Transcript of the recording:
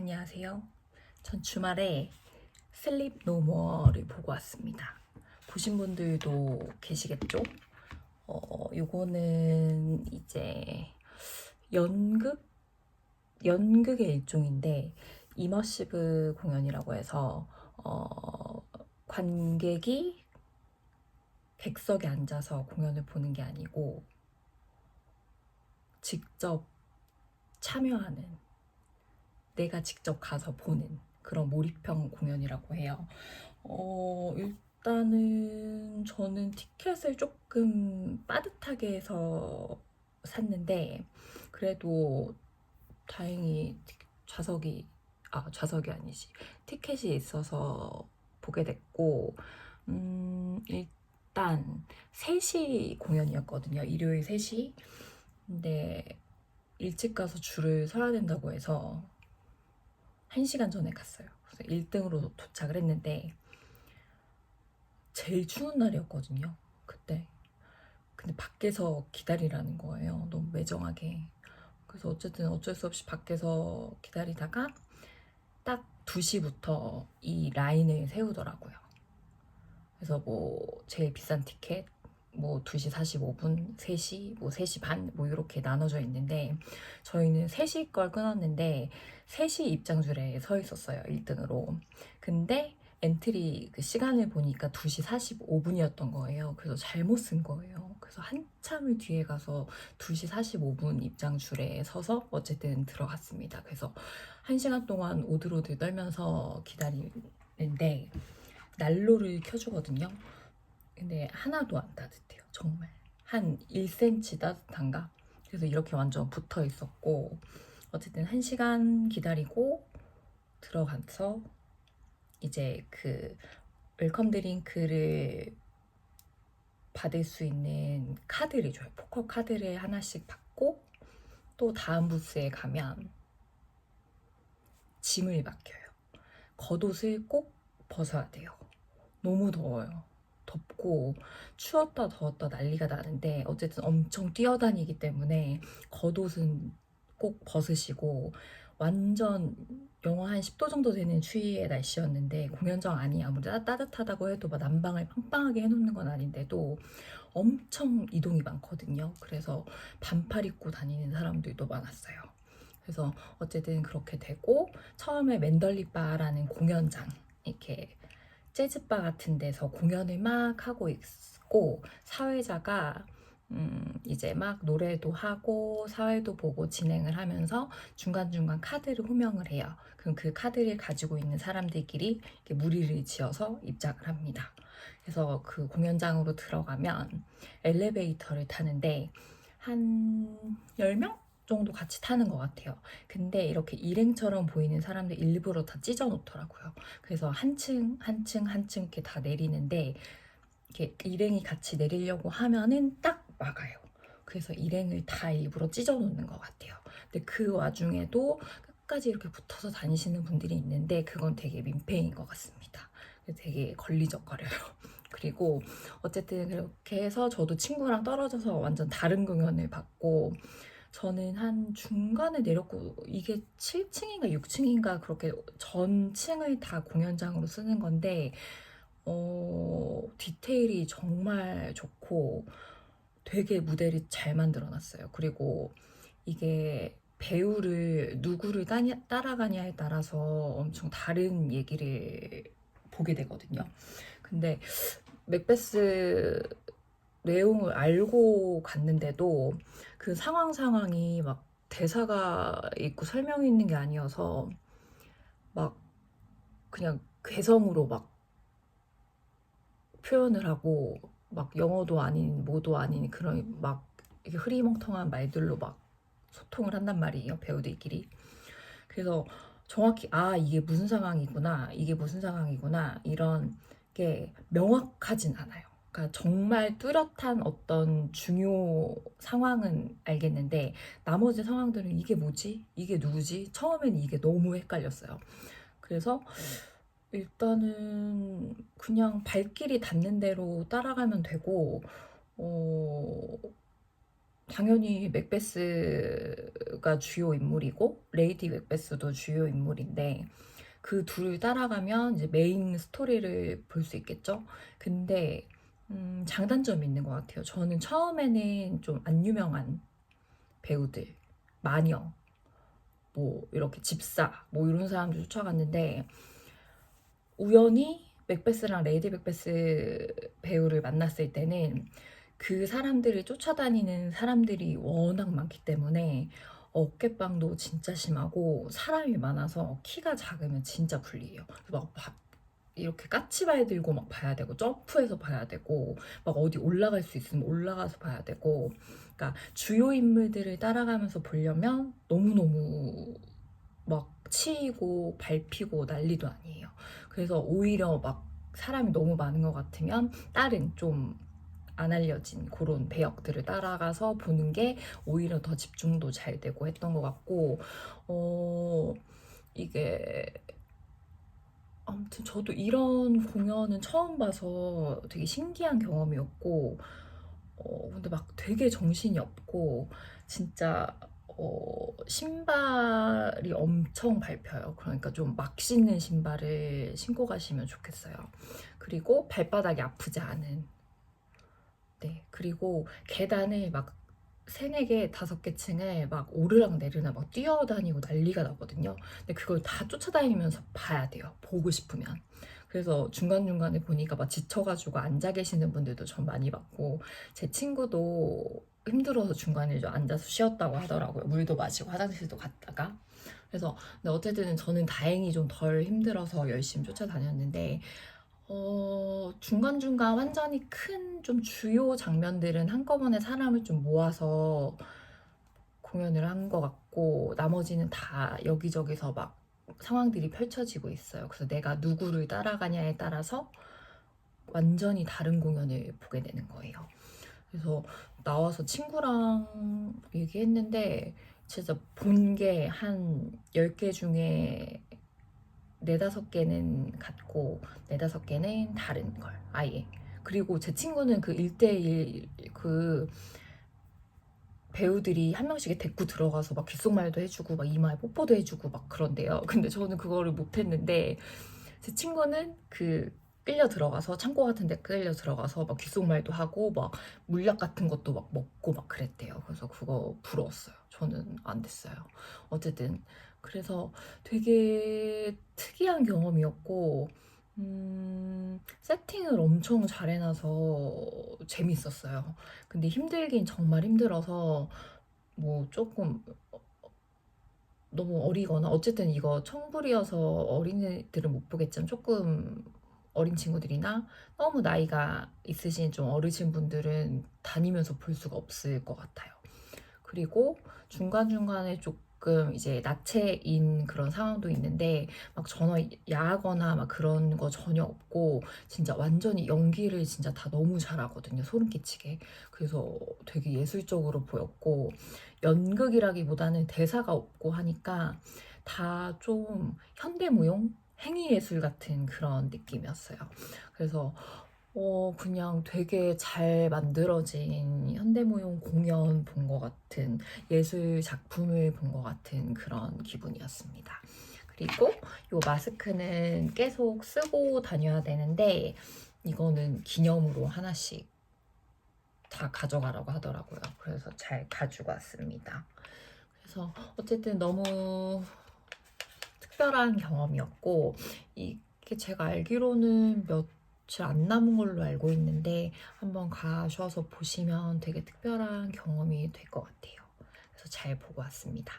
안녕하세요. 전 주말에 슬립 노머를 보고 왔습니다. 보신 분들도 계시겠죠? 어, 요거는 이제 연극? 연극의 일종인데 이머시브 공연이라고 해서 어, 관객이 객석에 앉아서 공연을 보는 게 아니고 직접 참여하는 내가 직접 가서 보는 그런 몰입형 공연이라고 해요. 어, 일단은 저는 티켓을 조금 빠듯하게 해서 샀는데 그래도 다행히 티- 좌석이 아 좌석이 아니지 티켓이 있어서 보게 됐고 음, 일단 3시 공연이었거든요. 일요일 3시. 근데 일찍 가서 줄을 서야 된다고 해서 1시간 전에 갔어요. 그래서 1등으로 도착을 했는데 제일 추운 날이었거든요. 그때. 근데 밖에서 기다리라는 거예요. 너무 매정하게. 그래서 어쨌든 어쩔 수 없이 밖에서 기다리다가 딱 2시부터 이 라인을 세우더라고요. 그래서 뭐 제일 비싼 티켓 뭐 2시 45분, 3시, 뭐 3시 반, 뭐 이렇게 나눠져 있는데 저희는 3시 걸 끊었는데 3시 입장 줄에 서 있었어요. 1등으로. 근데 엔트리 그 시간을 보니까 2시 45분이었던 거예요. 그래서 잘못 쓴 거예요. 그래서 한참을 뒤에 가서 2시 45분 입장 줄에 서서 어쨌든 들어갔습니다. 그래서 1시간 동안 오들오들 떨면서 기다리는데 난로를 켜주거든요. 근데 하나도 안 따뜻해요. 정말. 한 1cm 따뜻한가? 그래서 이렇게 완전 붙어 있었고, 어쨌든 1시간 기다리고 들어가서 이제 그 웰컴 드링크를 받을 수 있는 카드를 줘요. 포커 카드를 하나씩 받고 또 다음 부스에 가면 짐을 맡겨요. 겉옷을 꼭 벗어야 돼요. 너무 더워요. 덥고 추웠다 더웠다 난리가 나는데 어쨌든 엄청 뛰어다니기 때문에 겉옷은 꼭 벗으시고 완전 영하 한 10도 정도 되는 추위의 날씨였는데 공연장 안이 아무리 따- 따뜻하다고 해도 막 난방을 빵빵하게 해놓는 건 아닌데도 엄청 이동이 많거든요. 그래서 반팔 입고 다니는 사람들도 많았어요. 그래서 어쨌든 그렇게 되고 처음에 맨덜리 바라는 공연장 이렇게 재즈바 같은 데서 공연을 막 하고 있고 사회자가 음, 이제 막 노래도 하고 사회도 보고 진행을 하면서 중간중간 카드를 호명을 해요. 그럼 그 카드를 가지고 있는 사람들끼리 무리를 지어서 입장을 합니다. 그래서 그 공연장으로 들어가면 엘리베이터를 타는데 한 10명 정도 같이 타는 것 같아요. 근데 이렇게 일행처럼 보이는 사람들 일부러 다 찢어 놓더라고요. 그래서 한 층, 한 층, 한 층 이렇게 다 내리는데 이렇게 일행이 같이 내리려고 하면은 딱 막아요. 그래서 일행을 다 일부러 찢어 놓는 것 같아요. 근데 그 와중에도 끝까지 이렇게 붙어서 다니시는 분들이 있는데 그건 되게 민폐인 것 같습니다. 되게 걸리적거려요. 그리고 어쨌든 그렇게 해서 저도 친구랑 떨어져서 완전 다른 공연을 봤고 저는 한 중간에 내렸고 이게 7층인가 6층인가 그렇게 전층을 다 공연장으로 쓰는 건데 어, 디테일이 정말 좋고 되게 무대를 잘 만들어 놨어요. 그리고 이게 배우를 누구를 따니, 따라가냐에 따라서 엄청 다른 얘기를 보게 되거든요. 근데 맥베스 내용을 알고 갔는데도 그 상황 상황이 막 대사가 있고 설명이 있는 게 아니어서 막 그냥 괴성으로 막 표현을 하고 막 영어도 아닌 뭐도 아닌 그런 막 이렇게 흐리멍텅한 말들로 막 소통을 한단 말이에요 배우들끼리. 그래서 정확히 아 이게 무슨 상황이구나 이게 무슨 상황이구나 이런 게 명확하진 않아요 그러니까 정말 뚜렷한 어떤 중요 상황은 알겠는데 나머지 상황들은 이게 뭐지? 이게 누구지? 처음엔 이게 너무 헷갈렸어요. 그래서 일단은 그냥 발길이 닿는 대로 따라가면 되고 어 당연히 맥베스 맥베스가 주요 인물이고 레이디 맥베스도 주요 인물인데 그 둘을 따라가면 이제 메인 스토리를 볼 수 있겠죠. 근데 음, 장단점이 있는 것 같아요. 저는 처음에는 좀 안 유명한 배우들, 마녀, 뭐 이렇게 집사, 뭐 이런 사람들 쫓아갔는데 우연히 맥베스랑 레이디 맥베스 배우를 만났을 때는 그 사람들을 쫓아다니는 사람들이 워낙 많기 때문에 어깨빵도 진짜 심하고 사람이 많아서 키가 작으면 진짜 불리해요. 막 바- 이렇게 까치발 들고 막 봐야 되고 점프해서 봐야 되고 막 어디 올라갈 수 있으면 올라가서 봐야 되고 그러니까 주요 인물들을 따라가면서 보려면 너무너무 막 치이고 밟히고 난리도 아니에요. 그래서 오히려 막 사람이 너무 많은 것 같으면 다른 좀 안 알려진 그런 배역들을 따라가서 보는 게 오히려 더 집중도 잘 되고 했던 것 같고 어 이게 아무튼 저도 이런 공연은 처음 봐서 되게 신기한 경험이었고 어 근데 막 되게 정신이 없고 진짜 어 신발이 엄청 밟혀요. 그러니까 좀 막 신는 신발을 신고 가시면 좋겠어요. 그리고 발바닥이 아프지 않은 네. 그리고 계단을 막 세네 개, 다섯 개 층을 막 오르락 내리락 막 뛰어다니고 난리가 나거든요. 근데 그걸 다 쫓아다니면서 봐야 돼요. 보고 싶으면. 그래서 중간중간에 보니까 막 지쳐가지고 앉아 계시는 분들도 전 많이 봤고, 제 친구도 힘들어서 중간에 좀 앉아서 쉬었다고 하더라고요. 물도 마시고 화장실도 갔다가. 그래서, 근데 어쨌든 저는 다행히 좀 덜 힘들어서 열심히 쫓아다녔는데, 어, 중간중간 완전히 큰 좀 주요 장면들은 한꺼번에 사람을 좀 모아서 공연을 한 것 같고, 나머지는 다 여기저기서 막 상황들이 펼쳐지고 있어요. 그래서 내가 누구를 따라가냐에 따라서 완전히 다른 공연을 보게 되는 거예요. 그래서 나와서 친구랑 얘기했는데, 진짜 본 게 한 10개 중에 네다섯 개는 같고 네다섯 개는 다른 걸 아예. 그리고 제 친구는 그 1대1 그 배우들이 한 명씩 데리고 들어가서 막 귓속말도 해주고 막 이마에 뽀뽀도 해주고 막 그런데요. 근데 저는 그거를 못했는데 제 친구는 그 끌려 들어가서 창고 같은 데 끌려 들어가서 막 귓속말도 하고 막 물약 같은 것도 막 먹고 막 그랬대요. 그래서 그거 부러웠어요. 저는 안 됐어요. 어쨌든 그래서 되게 특이한 경험이었고, 음, 세팅을 엄청 잘 해놔서 재밌었어요. 근데 힘들긴 정말 힘들어서, 뭐 조금 너무 어리거나, 어쨌든 이거 청불이어서 어린이들은 못 보겠지만 조금 어린 친구들이나 너무 나이가 있으신 좀 어르신 분들은 다니면서 볼 수가 없을 것 같아요. 그리고 중간중간에 조금 이제 나체인 그런 상황도 있는데 막 전화 야하거나 막 그런 거 전혀 없고 진짜 완전히 연기를 진짜 다 너무 잘하거든요. 소름 끼치게. 그래서 되게 예술적으로 보였고 연극이라기보다는 대사가 없고 하니까 다 좀 현대무용 행위예술 같은 그런 느낌이었어요. 그래서 어, 그냥 되게 잘 만들어진 현대무용 공연 본 것 같은 예술 작품을 본 것 같은 그런 기분이었습니다. 그리고 이 마스크는 계속 쓰고 다녀야 되는데 이거는 기념으로 하나씩 다 가져가라고 하더라고요. 그래서 잘 가지고 왔습니다. 그래서 어쨌든 너무 특별한 경험이었고 이게 제가 알기로는 며칠 안 남은 걸로 알고 있는데 한번 가셔서 보시면 되게 특별한 경험이 될 것 같아요. 그래서 잘 보고 왔습니다.